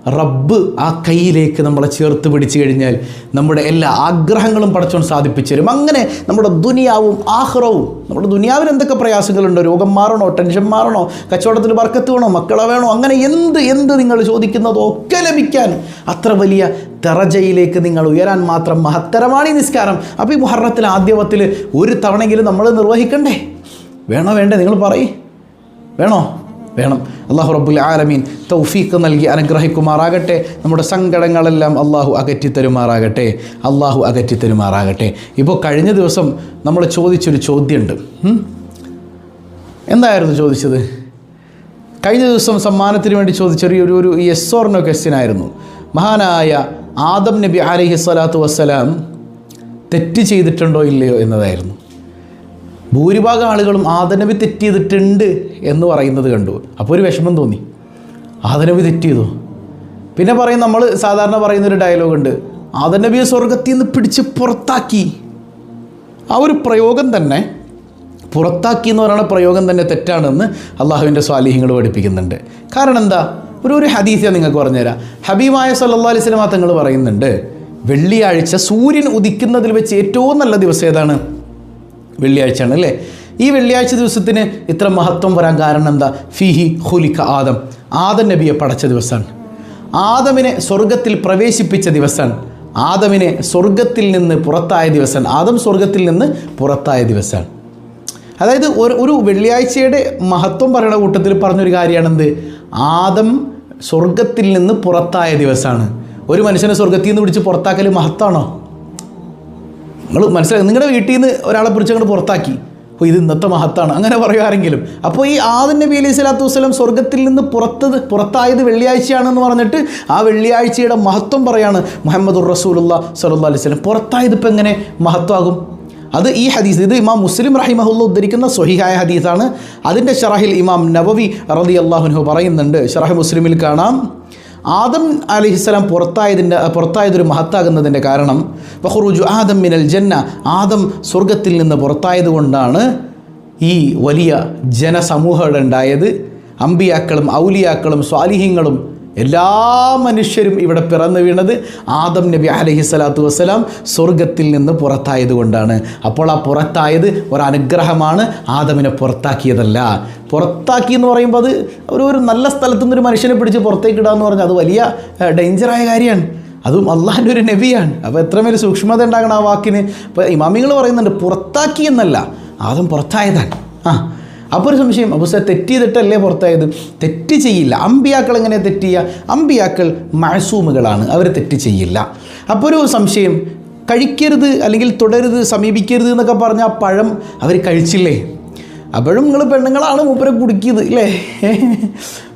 റബ്ബ് ആ കൈയിലേക്ക് നമ്മളെ ചേർത്ത് പിടിച്ചു കഴിഞ്ഞാൽ നമ്മുടെ എല്ലാ ആഗ്രഹങ്ങളും പടച്ചോൻ സാധിപ്പിച്ചു തരും. അങ്ങനെ നമ്മുടെ ദുനിയാവും ആഹ്റവും നമ്മുടെ ദുനിയാവിന് എന്തൊക്കെ പ്രയാസങ്ങളുണ്ടോ? രോഗം മാറണോ? ടെൻഷൻ മാറണോ? കച്ചവടത്തിൽ വർക്കത്ത് വേണോ? മക്കളെ വേണോ? അങ്ങനെ എന്ത് എന്ത് നിങ്ങൾ ചോദിക്കുന്നതോ ഒക്കെ ലഭിക്കാൻ അത്ര വലിയ തെറജയിലേക്ക് നിങ്ങൾ ഉയരാൻ മാത്രം മഹത്തരമാണ് ഈ നിസ്കാരം. അപ്പോൾ ഈ മുഹറത്തിൽ ആദ്യവത്തിൽ ഒരു തവണയെങ്കിലും നമ്മൾ നിർവഹിക്കണ്ടേ? വേണോ വേണ്ടേ? നിങ്ങൾ പറയും. വേണോ? വേണം. അള്ളാഹു റബ്ബുൽ ആലമീൻ തൗഫീഖ് നൽകി അനുഗ്രഹിക്കുമാറാകട്ടെ. നമ്മുടെ സങ്കടങ്ങളെല്ലാം അള്ളാഹു അകറ്റിത്തരുമാറാകട്ടെ. അള്ളാഹു അകറ്റിത്തരുമാറാകട്ടെ. ഇപ്പോൾ കഴിഞ്ഞ ദിവസം നമ്മൾ ചോദിച്ചൊരു ചോദ്യമുണ്ട്? എന്തായിരുന്നു ചോദിച്ചത്? കഴിഞ്ഞ ദിവസം സമ്മാനത്തിന് വേണ്ടി ചോദിച്ച ഒരു ഒരു യെസ് ഓർ നോ ക്വസ്റ്റ്യൻ ആയിരുന്നു. മഹാനായ ആദം നബി അലൈഹി സ്വലാത്തു വസ്സലാം തെറ്റ് ചെയ്തിട്ടുണ്ടോ ഇല്ലയോ എന്നതായിരുന്നു. ഭൂരിഭാഗം ആളുകളും ആദനബി തെറ്റ് ചെയ്തിട്ടുണ്ട് എന്ന് പറയുന്നത് കണ്ടു. അപ്പോൾ ഒരു വിഷമം തോന്നി. ആദനബി തെറ്റ് ചെയ്തു. പിന്നെ പറയും നമ്മൾ സാധാരണ പറയുന്നൊരു ഡയലോഗ് ഉണ്ട്. ആദനബിയെ സ്വർഗത്തിൽ നിന്ന് പിടിച്ച് പുറത്താക്കി. ആ ഒരു പ്രയോഗം തന്നെ പുറത്താക്കി എന്ന് പറയുന്ന പ്രയോഗം തന്നെ തെറ്റാണെന്ന് അള്ളാഹുവിന്റെ സ്വാലിഹ്യങ്ങൾ പഠിപ്പിക്കുന്നുണ്ട്. കാരണം എന്താ? ഒരു ഒരു ഹദീസ് ഞാൻ നിങ്ങൾക്ക് പറഞ്ഞുതരാം. ഹബീബായ സല്ലാ അലൈഹി സ്വലമ തങ്ങൾ പറയുന്നുണ്ട് വെള്ളിയാഴ്ച സൂര്യൻ ഉദിക്കുന്നതിൽ വെച്ച് ഏറ്റവും നല്ല ദിവസം ഏതാണ്? വെള്ളിയാഴ്ചയാണ് അല്ലേ? ഈ വെള്ളിയാഴ്ച ദിവസത്തിന് ഇത്ര മഹത്വം വരാൻ കാരണം എന്താ? ഫിഹി ഹുലിക്ക ആദം. ആദം നബിയെ പടച്ച ദിവസമാണ്. ആദമിനെ സ്വർഗത്തിൽ പ്രവേശിപ്പിച്ച ദിവസമാണ്. ആദമിനെ സ്വർഗത്തിൽ നിന്ന് പുറത്തായ ദിവസമാണ്. ആദം സ്വർഗത്തിൽ നിന്ന് പുറത്തായ ദിവസമാണ്. അതായത് ഒരു ഒരു വെള്ളിയാഴ്ചയുടെ മഹത്വം പറയുന്ന കൂട്ടത്തിൽ പറഞ്ഞൊരു കാര്യമാണെന്ത്? ആദം സ്വർഗത്തിൽ നിന്ന് പുറത്തായ ദിവസമാണ്. ഒരു മനുഷ്യനെ സ്വർഗത്തിൽ നിന്ന് പിടിച്ച് പുറത്താക്കൽ മഹത്താണോ? നിങ്ങൾ മനസ്സിലായി നിങ്ങളുടെ വീട്ടിൽ നിന്ന് ഒരാളെ പിടിച്ച് അങ്ങോട്ട് പുറത്താക്കി. അപ്പോൾ ഇത് ഇന്നത്തെ മഹത്താണ്. അങ്ങനെ പറയുമാരെങ്കിലും അപ്പോൾ ഈ ആദൻ നബി അലൈഹി സ്വലാത്തു വസ്സലാം സ്വർഗത്തിൽ നിന്ന് പുറത്തത് പുറത്തായത് വെള്ളിയാഴ്ചയാണെന്ന് പറഞ്ഞിട്ട് ആ വെള്ളിയാഴ്ചയുടെ മഹത്വം പറയാണ് മുഹമ്മദ് റസൂലുള്ള സലഹ് അലൈഹി സ്വലം പുറത്തായത് ഇപ്പം എങ്ങനെ മഹത്വമാകും അത് ഈ ഹദീസ് ഇത് ഇമാം മുസ്ലിം റഹിമഹുല്ല ഉദ്ധരിക്കുന്ന സ്വഹിഹായ ഹദീസാണ്. അതിന്റെ ഷറഹിൽ ഇമാം നബവി റതി അള്ളാഹുനഹു പറയുന്നുണ്ട്. ഷറഹ് മുസ്ലിമിൽ കാണാം. ആദം അലിഹിസ്സലാം പുറത്തായതിന്റെ പുറത്തായതൊരു മഹത്താകുന്നതിന്റെ കാരണം ബഹുറുജു ആദം മിനൽ ജന്ന ആദം സ്വർഗത്തിൽ നിന്ന് പുറത്തായത് കൊണ്ടാണ് ഈ വലിയ ജനസമൂഹം ഉണ്ടായത് അമ്പിയാക്കളും ഔലിയാക്കളും സ്വാലിഹ്യങ്ങളും എല്ലാ മനുഷ്യരും ഇവിടെ പിറന്നു വീണത് ആദം നബി അലഹി സ്വലാത്തു വസ്സലാം സ്വർഗത്തിൽ നിന്ന് പുറത്തായത് കൊണ്ടാണ് അപ്പോൾ ആ പുറത്തായത് ഒരനുഗ്രഹമാണ് ആദമിനെ പുറത്താക്കിയതല്ല. പുറത്താക്കി എന്ന് പറയുമ്പോൾ അത് ഒരു ഒരു നല്ല സ്ഥലത്തു നിന്ന് ഒരു മനുഷ്യനെ പിടിച്ച് പുറത്തേക്ക് ഇടുക എന്ന് പറഞ്ഞാൽ അത് വലിയ ഡേഞ്ചറായ കാര്യമാണ്. അതും അള്ളാഹിന്റെ ഒരു നബിയാണ്. അപ്പോൾ എത്രമേൽ സൂക്ഷ്മത ഉണ്ടാകണം ആ വാക്കിന്? ഇപ്പോൾ ഇമാമിങ്ങൾ പറയുന്നുണ്ട് പുറത്താക്കി എന്നല്ല ആദം പുറത്തായതാണ്. ആ അപ്പോൾ ഒരു സംശയം അബുസ തെറ്റ് ചെയ്തിട്ടല്ലേ പുറത്തായത്? തെറ്റ് ചെയ്യില്ല. അമ്പിയാക്കൾ എങ്ങനെ തെറ്റ് ചെയ്യുക അമ്പിയാക്കൾ മഴസൂമുകളാണ് അവർ തെറ്റ് ചെയ്യില്ല. അപ്പോൾ ഒരു സംശയം കഴിക്കരുത് അല്ലെങ്കിൽ തുടരുത് സമീപിക്കരുത് എന്നൊക്കെ പറഞ്ഞാൽ പഴം അവർ കഴിച്ചില്ലേ? അപ്പോഴും നിങ്ങൾ പെണ്ണുങ്ങളാണ് മൂപ്പരെ കുടുക്കിയത് അല്ലേ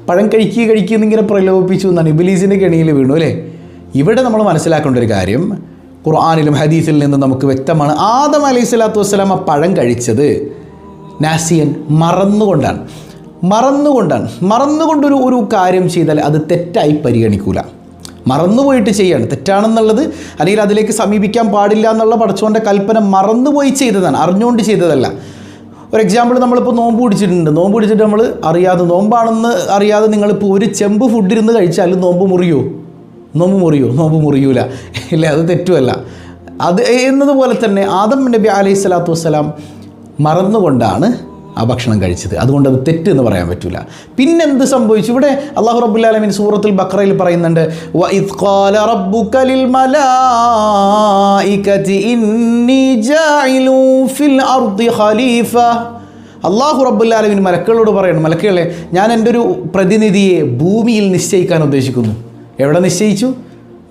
പഴം കഴിക്കുക കഴിക്കുക എന്നിങ്ങനെ പ്രലോഭിപ്പിച്ചു എന്നാണ് ഇബിലീസിന്റെ കെണിയിൽ വീണു അല്ലേ? ഇവിടെ നമ്മൾ മനസ്സിലാക്കേണ്ട ഒരു കാര്യം ഖുർആാനിലും ഹദീസിൽ നിന്നും നമുക്ക് വ്യക്തമാണ്. ആദം അലൈഹി സ്വലാത്തു വസ്സലാം ആ പഴം കഴിച്ചത് നാസിയൻ മറന്നുകൊണ്ടാണ്. മറന്നുകൊണ്ടാണ്. മറന്നുകൊണ്ടൊരു ഒരു കാര്യം ചെയ്താൽ അത് തെറ്റായി പരിഗണിക്കൂല. മറന്നുപോയിട്ട് ചെയ്യാണ്. തെറ്റാണെന്നുള്ളത് അല്ലെങ്കിൽ അതിലേക്ക് സമീപിക്കാൻ പാടില്ല എന്നുള്ള പടച്ചോന്റെ കൽപ്പന മറന്നുപോയി ചെയ്തതാണ്. അറിഞ്ഞുകൊണ്ട് ചെയ്തതല്ല. ഒരു എക്സാമ്പിൾ നമ്മളിപ്പോൾ നോമ്പ് പിടിച്ചിട്ടുണ്ട്. നോമ്പ് പിടിച്ചിട്ട് നമ്മൾ അറിയാതെ നോമ്പാണെന്ന് അറിയാതെ നിങ്ങളിപ്പോൾ ഒരു ചെമ്പ് ഫുഡ് ഇരുന്ന് കഴിച്ചാലും നോമ്പ് മുറിയോ? നോമ്പ് മുറിയോ? നോമ്പ് മുറിയൂല. ഇല്ല അത് തെറ്റുമല്ല അത് എന്നതുപോലെ തന്നെ ആദം നബി അലൈഹി സ്വലാത്തു വസ്സലാം മറന്നുകൊണ്ടാണ് ആ ഭക്ഷണം കഴിച്ചത്. അതുകൊണ്ട് അത് തെറ്റ് എന്ന് പറയാൻ പറ്റില്ല പിന്നെന്ത് സംഭവിച്ചു? ഇവിടെ അള്ളാഹു റബ്ബുല്ലാലമീൻ സൂറത്തിൽ ബക്രയിൽ പറയുന്നുണ്ട് "വഇദ് ഖാല റബ്ബുക ലിൽ മലായികതി ഇന്നി ജാഇലു ഫിൽ അർദി ഖലീഫ. അള്ളാഹു റബ്ബുല്ലാലമിൻ മലക്കുകളോട് പറയണം മലക്കുകളെ ഞാൻ എന്റെ ഒരു പ്രതിനിധിയെ ഭൂമിയിൽ നിശ്ചയിക്കാൻ ഉദ്ദേശിക്കുന്നു. എവിടെ നിശ്ചയിച്ചു?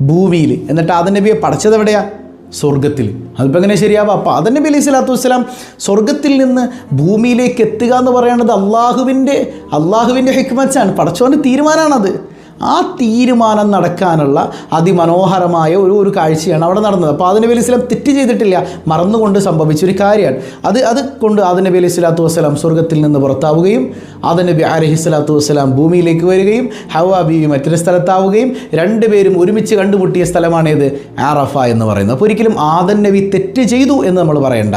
ഭൂമിയിൽ. എന്നിട്ട് ആദം നബിയെ പഠിച്ചത് എവിടെയാ? സ്വർഗത്തിൽ അതിപ്പോൾ എങ്ങനെ ശരിയാവുക അപ്പോൾ അതന്നെ ബലി അലൈഹി സ്വലാത്തു വസ്സലാം സ്വർഗത്തിൽ നിന്ന് ഭൂമിയിലേക്ക് എത്തുക എന്ന് പറയുന്നത് അള്ളാഹുവിന്റെ അള്ളാഹുവിന്റെ ഹെക്മച്ചാണ് പടച്ചോന്റെ തീരുമാനമാണത്. ആ തീരുമാനം നടക്കാനുള്ള അതിമനോഹരമായ ഒരു ഒരു കാഴ്ചയാണ് അവിടെ നടന്നത്. അപ്പോൾ അതിന് വലിയ സ്വലാം തെറ്റ് ചെയ്തിട്ടില്ല. മറന്നുകൊണ്ട് സംഭവിച്ചൊരു കാര്യമാണ്. അത് അത് കൊണ്ട് അതിന് വലിയ അലൈഹി സ്വലാത്തു വസ്സലാം സ്വർഗത്തിൽ നിന്ന് പുറത്താവുകയും ആദം നബി അലഹി സ്വലാത്തു വസ്സലാം ഭൂമിയിലേക്ക് വരികയും ഹവാ ബീവി മറ്റൊരു സ്ഥലത്താവുകയും രണ്ടുപേരും ഒരുമിച്ച് കണ്ടുമുട്ടിയ സ്ഥലമാണേത് ആറഫ എന്ന് പറയുന്നത്. അപ്പോൾ ഒരിക്കലും ആദം നബി തെറ്റ് ചെയ്തു എന്ന് നമ്മൾ പറയണ്ട.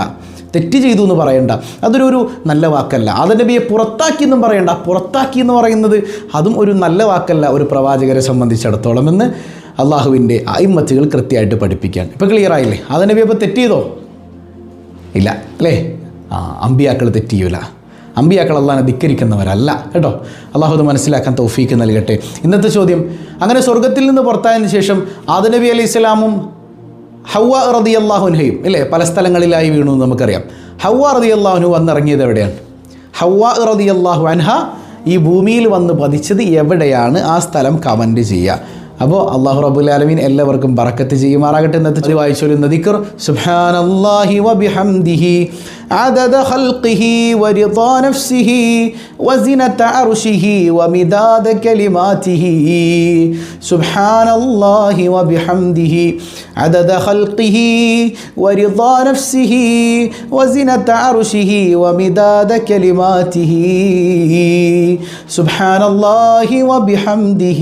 തെറ്റ് ചെയ്തു എന്ന് പറയണ്ട. അതൊരു ഒരു നല്ല വാക്കല്ല. ആദനബിയെ പുറത്താക്കി എന്നും പറയണ്ട. പുറത്താക്കി എന്ന് പറയുന്നത് അതും ഒരു നല്ല വാക്കല്ല ഒരു പ്രവാചകരെ സംബന്ധിച്ചിടത്തോളം എന്ന് അള്ളാഹുവിന്റെ അയിമത്തുകൾ കൃത്യമായിട്ട് പഠിപ്പിക്കാൻ. ഇപ്പോൾ ക്ലിയർ ആയില്ലേ? ആദനബി അപ്പോൾ തെറ്റ് ചെയ്തോ? ഇല്ല അല്ലേ? ആ അമ്പിയാക്കൾ തെറ്റ് ചെയ്യൂല. അമ്പിയാക്കൾ അള്ളാഹിനെ ധിക്കരിക്കുന്നവരല്ല കേട്ടോ? അള്ളാഹു അത് മനസ്സിലാക്കാൻ തൗഫീക്ക് നൽകട്ടെ. ഇന്നത്തെ ചോദ്യം അങ്ങനെ സ്വർഗത്തിൽ നിന്ന് പുറത്തായതിനു ശേഷം ആദനബി അലൈഹി സ്വലാമും ഹൗവ റതി അള്ളാഹുൻഹയും അല്ലേ പല സ്ഥലങ്ങളിലായി വീണു എന്ന് നമുക്കറിയാം. ഹൗവ റതി അള്ളാഹുനു വന്നിറങ്ങിയത് എവിടെയാണ്? ഹൗവ റതി അള്ളാഹു അൻഹ ഈ ഭൂമിയിൽ വന്ന് പതിച്ചത് എവിടെയാണ്? ആ സ്ഥലം കമന്റ് ചെയ്യുക. അപ്പോൾ അള്ളാഹു റബുൽ ആലമീൻ എല്ലാവർക്കും ബറക്കത്ത് ചെയ്യുമാറാകട്ടെ ഇന്നത്തെ വായിച്ചൊല്ലുന്ന ദിക്കർ സുബ്ഹാനല്ലാഹി വബിഹംദിഹി عدد خلقه ورضا نفسه وزنة عرشه ومداد كلماته سبحان الله وبحمده عدد خلقه ورضا نفسه وزنة عرشه ومداد كلماته سبحان الله وبحمده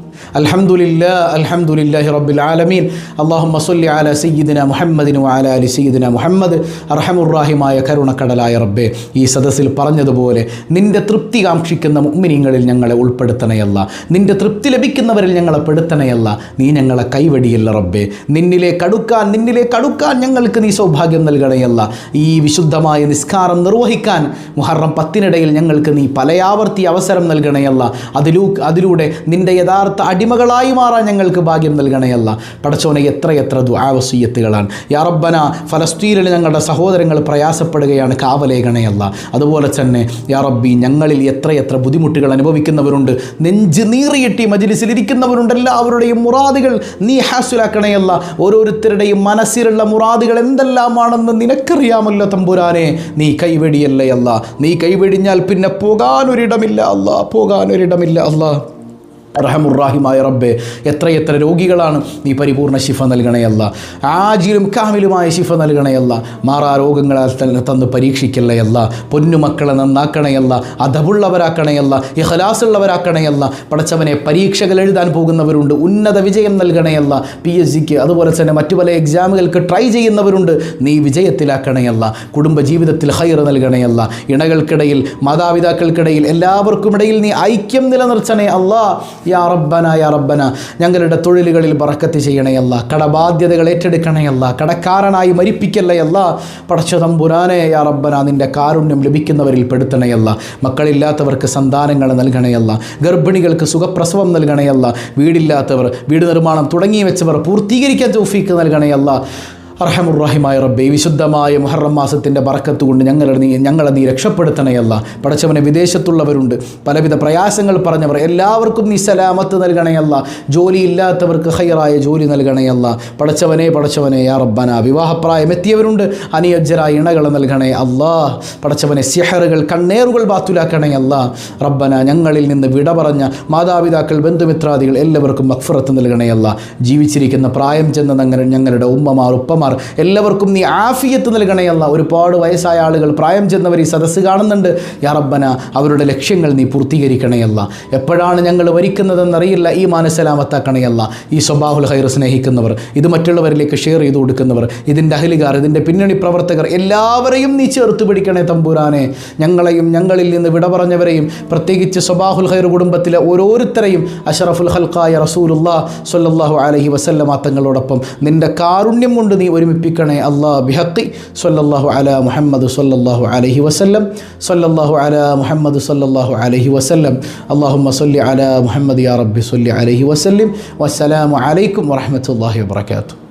الحمد لله الحمد لله رب العالمين اللهم صل على سيدنا محمد وعلى آل سيدنا محمد അർഹമുറാഹിമായ കരുണക്കടലായ റബ്ബേ ഈ സദസ്സിൽ പറഞ്ഞതുപോലെ നിന്റെ തൃപ്തി കാക്ഷിക്കുന്ന മുഗ്മിനിങ്ങളിൽ ഞങ്ങളെ ഉൾപ്പെടുത്തണയല്ല നിന്റെ തൃപ്തി ലഭിക്കുന്നവരിൽ ഞങ്ങളെ പെടുത്തണയല്ല നീ ഞങ്ങളെ കൈവടിയല്ല റബ്ബേ നിന്നിലെ കടുക്കാൻ നിന്നിലെ കടുക്കാൻ ഞങ്ങൾക്ക് നീ സൗഭാഗ്യം നൽകണയല്ല ഈ വിശുദ്ധമായ നിസ്കാരം നിർവഹിക്കാൻ മുഹറം പത്തിനിടയിൽ ഞങ്ങൾക്ക് നീ പലയാവർത്തി അവസരം നൽകണയല്ല അതിലൂ അതിലൂടെ നിന്റെ യഥാർത്ഥ അടിമകളായി മാറാൻ ഞങ്ങൾക്ക് ഭാഗ്യം നൽകണയല്ല പടച്ചോനെ എത്രയെത്ര ദുആവസീയത്തുകളാണ് യാ റബ്ബന ഫലസ്തീനിൽ ഞങ്ങളുടെ സഹോദരങ്ങൾ പ്രയാസപ്പെടുകയാണ് കാവലേഖണയല്ല അതുപോലെ തന്നെ യാ റബ്ബി ഞങ്ങളിൽ എത്രയെത്ര ബുദ്ധിമുട്ടുകൾ അനുഭവിക്കുന്നവരുണ്ട്. നെഞ്ച് നീറിയിട്ട് മജിലിസിലിരിക്കുന്നവരുണ്ട്. എല്ലാവരുടെയും മുറാദുകൾ നീ ഹാസുലാക്കണയല്ല ഓരോരുത്തരുടെയും മനസ്സിലുള്ള മുറാദുകൾ എന്തെല്ലാമാണെന്ന് നിനക്കറിയാമല്ലോ തമ്പുരാനെ. നീ കൈവെടിയല്ലേ അല്ല. നീ കൈവെടിഞ്ഞാൽ പിന്നെ പോകാനൊരിടമില്ല അല്ല. പോകാനൊരിടമില്ല അല്ല. റഹമുറാഹിമായ റബ്ബെ എത്രയെത്ര രോഗികളാണ് നീ പരിപൂർണ ശിഫ നൽകണയല്ല ആജിലും കാമിലുമായ ശിഫ നൽകണയല്ല മാറാ രോഗങ്ങളാൽ തന്നെ തന്ന് പരീക്ഷിക്കല്ലയല്ല പൊന്നുമക്കളെ നന്നാക്കണയല്ല അധവുള്ളവരാക്കണയല്ല ഇഹലാസുള്ളവരാക്കണയല്ല പടച്ചവനെ പരീക്ഷകൾ എഴുതാൻ പോകുന്നവരുണ്ട്. ഉന്നത വിജയം നൽകണയല്ല പി എസ് സിക്ക് അതുപോലെ തന്നെ മറ്റു പല എക്സാമുകൾക്ക് ട്രൈ ചെയ്യുന്നവരുണ്ട്. നീ വിജയത്തിലാക്കണയല്ല കുടുംബജീവിതത്തിൽ ഹൈർ നൽകണയല്ല ഇണകൾക്കിടയിൽ മാതാപിതാക്കൾക്കിടയിൽ എല്ലാവർക്കും ഇടയിൽ നീ ഐക്യം നിലനിർത്തണേ അല്ലാ. യാ റബ്ബന യാ റബ്ബന ഞങ്ങളുടെ തൊഴിലുകളിൽ ബറക്കത്ത് ചെയ്യണയല്ല കടബാധ്യതകൾ ഏറ്റെടുക്കണയല്ല കടക്കാരനായി മരിപ്പിക്കല്ലയല്ല പടച്ച തമ്പുരാനെ യാ റബ്ബന നിന്റെ കാരുണ്യം ലഭിക്കുന്നവരിൽ പെടുത്തണയല്ല മക്കളില്ലാത്തവർക്ക് സന്താനങ്ങൾ നൽകണയല്ല ഗർഭിണികൾക്ക് സുഖപ്രസവം നൽകണയല്ല വീടില്ലാത്തവർ വീട് നിർമ്മാണം തുടങ്ങി വെച്ചവർ പൂർത്തീകരിക്കാൻ തൗഫീക്ക് നൽകണയല്ല അർഹമുറാഹിമായ റബ്ബെ വിശുദ്ധമായ മുഹറം മാസത്തിന്റെ ബറക്കത്ത് കൊണ്ട് ഞങ്ങളുടെ നീ ഞങ്ങളെ നീ രക്ഷപ്പെടുത്തണയല്ല പടച്ചവനെ വിദേശത്തുള്ളവരുണ്ട്. പലവിധ പ്രയാസങ്ങൾ പറഞ്ഞവർ എല്ലാവർക്കും നീ സലാമത്ത് നൽകണയല്ല ജോലിയില്ലാത്തവർക്ക് ഹയറായ ജോലി നൽകണയല്ല പടച്ചവനെ പടച്ചവനെ യാ റബ്ബന. വിവാഹപ്രായം എത്തിയവരുണ്ട്. അനിയജ്ജരായ ഇണകൾ നൽകണേ അല്ലാ. പടച്ചവനെ സിഹറുകൾ കണ്ണേറുകൾ ബാത്തുലാക്കണേ അല്ല. റബ്ബന ഞങ്ങളിൽ നിന്ന് വിട പറഞ്ഞ മാതാപിതാക്കൾ ബന്ധുമിത്രാദികൾ എല്ലാവർക്കും മക്ഫറത്ത് നൽകണയല്ല ജീവിച്ചിരിക്കുന്ന പ്രായം ചെന്ന ഞങ്ങളുടെ ഉമ്മമാർ ഉപ്പമാർ എല്ലാവർക്കും നീ ആഫിയത്ത് നൽകണയല്ല ഒരുപാട് വയസ്സായ ആളുകൾ പ്രായം ചെന്നവർ ഈ സദസ്സ് കാണുന്നുണ്ട്. യാ അവരുടെ ലക്ഷ്യങ്ങൾ നീ പൂർത്തീകരിക്കണയല്ല എപ്പോഴാണ് ഞങ്ങൾ വരിക്കുന്നതെന്നറിയില്ല ഈ മാനസലാമത്താക്കണയല്ല ഈ സ്വഭാവുൽ ഹൈർ സ്നേഹിക്കുന്നവർ ഇത് മറ്റുള്ളവരിലേക്ക് ഷെയർ ചെയ്ത് കൊടുക്കുന്നവർ ഇതിന്റെ അഹലികാർ ഇതിന്റെ പിന്നണി പ്രവർത്തകർ എല്ലാവരെയും നീ ചേർത്ത് പിടിക്കണേ തമ്പുരാനെ. ഞങ്ങളെയും ഞങ്ങളിൽ നിന്ന് വിട പറഞ്ഞവരെയും പ്രത്യേകിച്ച് സ്വബാഹുൽ ഹൈർ കുടുംബത്തിലെ ഓരോരുത്തരെയും അഷറഫുൽ ഹൽക്കായ റസൂലുല്ലാ സ്വല്ലല്ലാഹു അലഹി വസല്ലമ തങ്ങളോടൊപ്പം. നിന്റെ കാരുണ്യം കൊണ്ട് നീ ഒരുമിപ്പിക്കണേ അള്ളാ ബിഹക്കി സ്വല്ലല്ലാഹു അല മുഹമ്മദ് സ്വല്ലല്ലാഹു അലൈഹി വസല്ലം. സ്വല്ലല്ലാഹു അല മുഹമ്മദ് സ്വല്ലല്ലാഹു അലൈഹി വസല്ലം. അല്ലാഹുമ്മ സല്ലി അല മുഹമ്മദ് യാ റബ്ബി സല്ലി അലൈഹി വസല്ലം. വസ്സലാമു അലൈക്കും വറഹ്മത്തുള്ളാഹി വബറകാതുഹു.